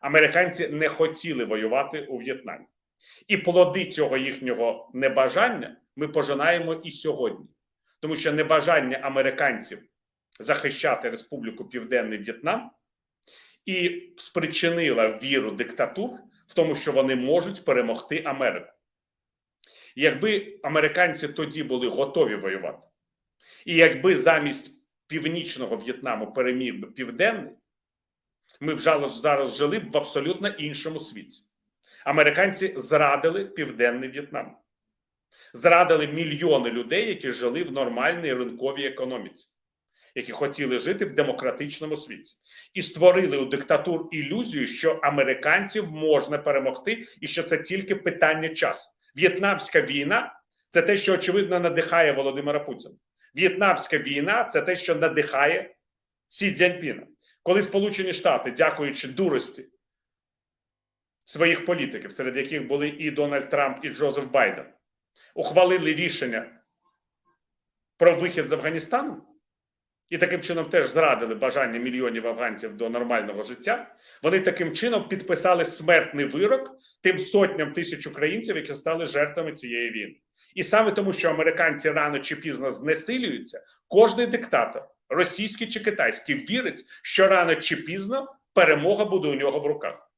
Американці не хотіли воювати у В'єтнамі, і плоди цього їхнього небажання ми пожинаємо і сьогодні, тому що небажання американців захищати Республіку Південний В'єтнам і спричинила віру диктатур в тому, що вони можуть перемогти Америку. Якби американці тоді були готові воювати, і якби замість північного В'єтнаму переміг би південний, ми вже зараз жили б в абсолютно іншому світі. Американці зрадили південний В'єтнам, зрадили мільйони людей, які жили в нормальній ринковій економіці, які хотіли жити в демократичному світі, і створили у диктатур ілюзію, що американців можна перемогти, і що це тільки питання часу. В'єтнамська війна це те, що очевидно надихає Володимира Путіна. В'єтнамська війна це те, що надихає Сі Цзяньпіна. Коли Сполучені Штати, дякуючи дурості своїх політиків, серед яких були і Дональд Трамп, і Джозеф Байден, ухвалили рішення про вихід з Афганістану, і таким чином теж зрадили бажання мільйонів афганців до нормального життя. Вони таким чином підписали смертний вирок тим сотням тисяч українців, які стали жертвами цієї війни. І саме тому, що американці рано чи пізно знесилюються, кожний диктатор, російський чи китайський, вірить, що рано чи пізно перемога буде у нього в руках.